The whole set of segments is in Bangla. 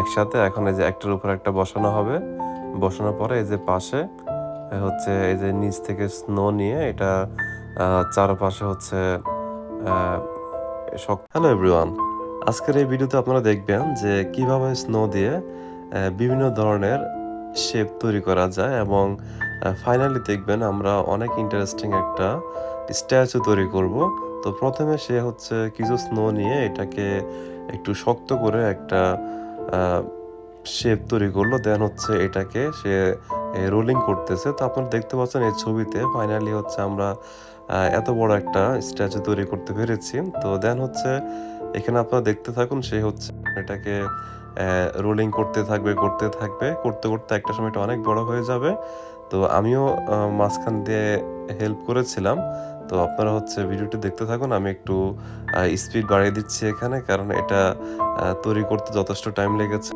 একসাথে। এখন এই যে একটার উপর একটা বসানো হবে। বসানোর পরে এই যে পাশে হচ্ছে এই যে নিচ থেকে স্নো নিয়ে এটা চারপাশে হচ্ছে হ্যালো এভরিওয়ান আজকের এই ভিডিওতে আপনারা দেখবেন যে কীভাবে স্নো দিয়ে বিভিন্ন ধরনের শেপ তৈরি করা যায় এবং ফাইনালি দেখবেন আমরা অনেক ইন্টারেস্টিং একটা স্ট্যাচু তৈরি করব। তো প্রথমে সে হচ্ছে কিছু স্নো নিয়ে এটাকে একটু শক্ত করে একটা শেপ তৈরি করল দেন হচ্ছে এটাকে সে রোলিং করতেছে। তো আপনারা দেখতে পাচ্ছেন এই ছবিতে ফাইনালি হচ্ছে আমরা এত বড় একটা স্ট্যাচু তৈরি করতে পেরেছি। তো দেন হচ্ছে এখানে আপনারা দেখতে থাকুন, সে হচ্ছে এটাকে রোলিং করতে থাকবে করতে থাকবে। করতে করতে একটা সময় এটা অনেক বড় হয়ে যাবে। তো আমিও মাঝখান দিয়ে হেল্প করেছিলাম। তো আপনারা হচ্ছে ভিডিওটি দেখতে থাকুন, আমি একটু স্পিড বাড়িয়ে দিচ্ছি এখানে, কারণ এটা তৈরি করতে যথেষ্ট টাইম লেগেছে।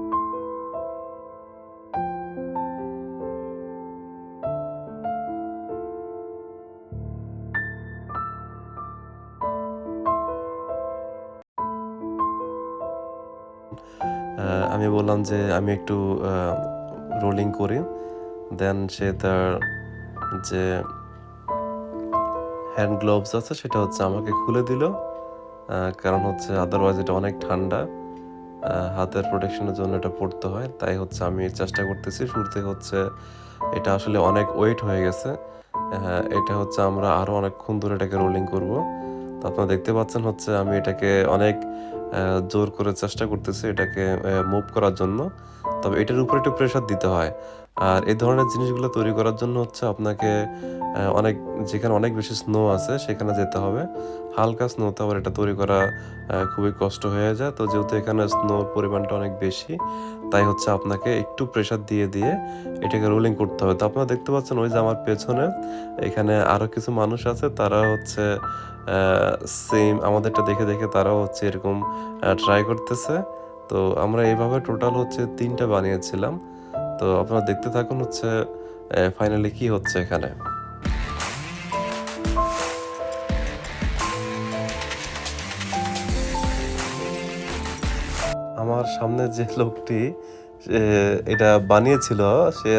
আমি বললাম যে আমি একটু রোলিং করি দেন সে তার যে হ্যান্ড গ্লোভস আছে, সেটা হচ্ছে আমাকে খুলে দিল। কারণ হচ্ছে আদারওয়াইজ এটা অনেক ঠান্ডা। হাতের প্রোটেকশনের জন্য এটা পড়তে হয়, তাই হচ্ছে আমি চেষ্টা করতেছি। শুরুতে হচ্ছে এটা আসলে অনেক ওয়েট হয়ে গেছে। এটা হচ্ছে আমরা আরও অনেকক্ষণ ধরে এটাকে রোলিং করব। তো আপনারা দেখতে পাচ্ছেন হচ্ছে আমি এটাকে অনেক জোর করে চেষ্টা করতেছি এটাকে মুভ করার জন্য। তবে এটার উপরে একটু প্রেশার দিতে হয়। আর এই ধরনের জিনিসগুলো তৈরি করার জন্য হচ্ছে আপনাকে অনেক, যেখানে অনেক বেশি স্নো আছে সেখানে যেতে হবে। হালকা স্নোতে আবার এটা তৈরি করা খুবই কষ্ট হয়ে যায়। তো যেহেতু এখানে স্নোর পরিমাণটা অনেক বেশি, তাই হচ্ছে আপনাকে একটু প্রেশার দিয়ে দিয়ে এটাকে রোলিং করতে হবে। তো আপনারা দেখতে পাচ্ছেন ওই যে আমার পেছনে, এখানে আরও কিছু মানুষ আছে, তারা হচ্ছে সেম আমাদেরটা দেখে দেখে তারাও হচ্ছে এরকম ট্রাই করতেছে। তো আমরা এইভাবে টোটাল হচ্ছে তিনটা বানিয়েছিলাম। তো আপনারা দেখতে থাকুন হচ্ছে ফাইনালি কি হচ্ছে এখানে। আমার সামনে যে লোকটি এটা বানিয়েছিল, সে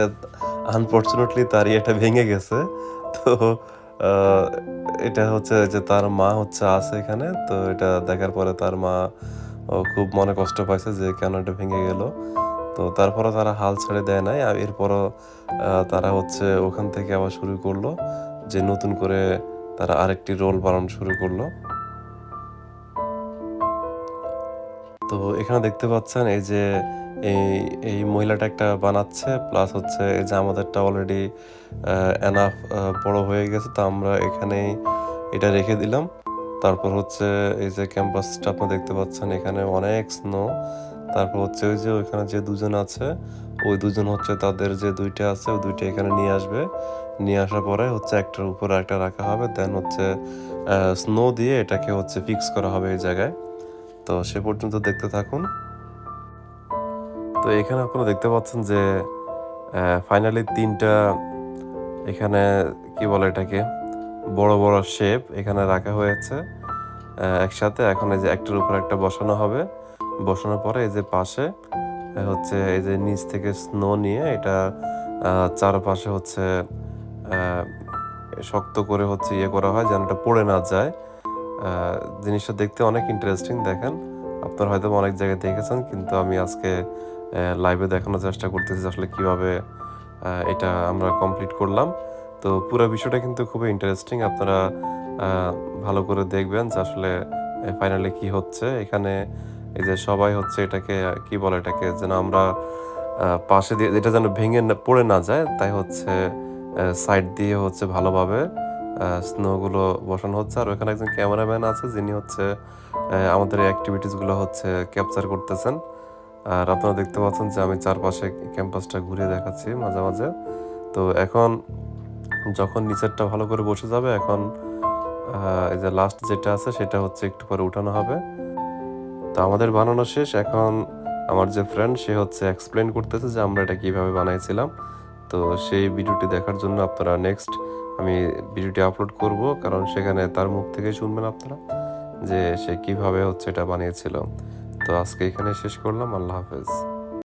আনফর্চুনেটলি তার এটা ভেঙে গেছে। তো এটা হচ্ছে যে তার মা হচ্ছে আছে এখানে, তো এটা দেখার পরে তার মা খুব মনে কষ্ট পাইছে যে কেন এটা ভেঙে গেল। তো তারপরে তারা হাল ছেড়ে দেয় নাই। আর এরপরও তারা হচ্ছে ওখান থেকে আবার শুরু করল যে নতুন করে তারা আরেকটি রোল বানানো শুরু করল। তো এখানে দেখতে পাচ্ছেন এই যে এই এই মহিলাটা একটা বানাচ্ছে, প্লাস হচ্ছে এই যে আমাদেরটা অলরেডি এনাফ বড় হয়ে গেছে। তো আমরা এখানেই এটা রেখে দিলাম। তারপর হচ্ছে এই যে ক্যাম্পাসটা আপনি দেখতে পাচ্ছেন, এখানে অনেক স্নো তারপর হচ্ছে ওই যে ওইখানে যে দুজন আছে, ওই দুজন হচ্ছে তাদের যে দুইটা আছে, ওই দুইটা এখানে নিয়ে আসবে। নিয়ে আসার পরে হচ্ছে একটার উপর একটা রাখা হবে দেন হচ্ছে স্নো দিয়ে এটাকে হচ্ছে ফিক্স করা হবে এই জায়গায়। তো সে পর্যন্ত দেখতে থাকুন। তো এখানে আপনারা দেখতে পাচ্ছেন যে ফাইনালি তিনটা এখানে, কি বলে এটাকে, বড় বড় শেপ এখানে রাখা হয়েছে একসাথে। এখন এই যে একটার উপর একটা বসানো হবে। বসানোর পরে এই যে পাশে হচ্ছে এই যে নিচ থেকে স্নো নিয়ে এটা চারপাশে হচ্ছে শক্ত করে হচ্ছে ইয়ে করা হয় যেন এটা পড়ে না যায়। জিনিসটা দেখতে অনেক ইন্টারেস্টিং দেখেন। আপনারা হয়তো অনেক জায়গায় দেখেছেন, কিন্তু আমি আজকে লাইভে দেখানোর চেষ্টা করতেছি আসলে কীভাবে এটা আমরা কমপ্লিট করলাম। তো পুরো বিষয়টা কিন্তু খুবই ইন্টারেস্টিং আপনারা ভালো করে দেখবেন যে আসলে ফাইনালি কি হচ্ছে। এখানে এই যে সবাই হচ্ছে এটাকে, কি বলে এটাকে, যেন আমরা পাশে দিয়ে, এটা যেন ভেঙে পড়ে না যায়, তাই হচ্ছে সাইড দিয়ে হচ্ছে ভালোভাবে স্নোগুলো বসানো হচ্ছে। আর ওখানে একজন ক্যামেরাম্যান আছে, যিনি হচ্ছে আমাদের অ্যাক্টিভিটিসগুলো হচ্ছে ক্যাপচার করতেছেন। আর আপনারা দেখতে পাচ্ছেন যে আমি চারপাশে ক্যাম্পাসটা ঘুরিয়ে দেখাচ্ছি মাঝে মাঝে। তো এখন যখন নিচেরটা ভালো করে বসে যাবে, এখন এই যে লাস্ট যেটা আছে, সেটা হচ্ছে একটু পরে উঠানো হবে। তো আমাদের বানানো শেষ। এখন আমার যে ফ্রেন্ড সে হচ্ছে এক্সপ্লেন করতেছে যে আমরা এটা কীভাবে বানাইছিলাম। তো সেই ভিডিওটি দেখার জন্য আপনারা নেক্সট আমি ভিডিওটি আপলোড করব, কারণ সেখানে তার মুখ থেকে শুনবেন আপনারা যে সে কীভাবে হচ্ছে এটা বানিয়েছিল। তো আজকে এখানে শেষ করলাম। আল্লাহ হাফেজ।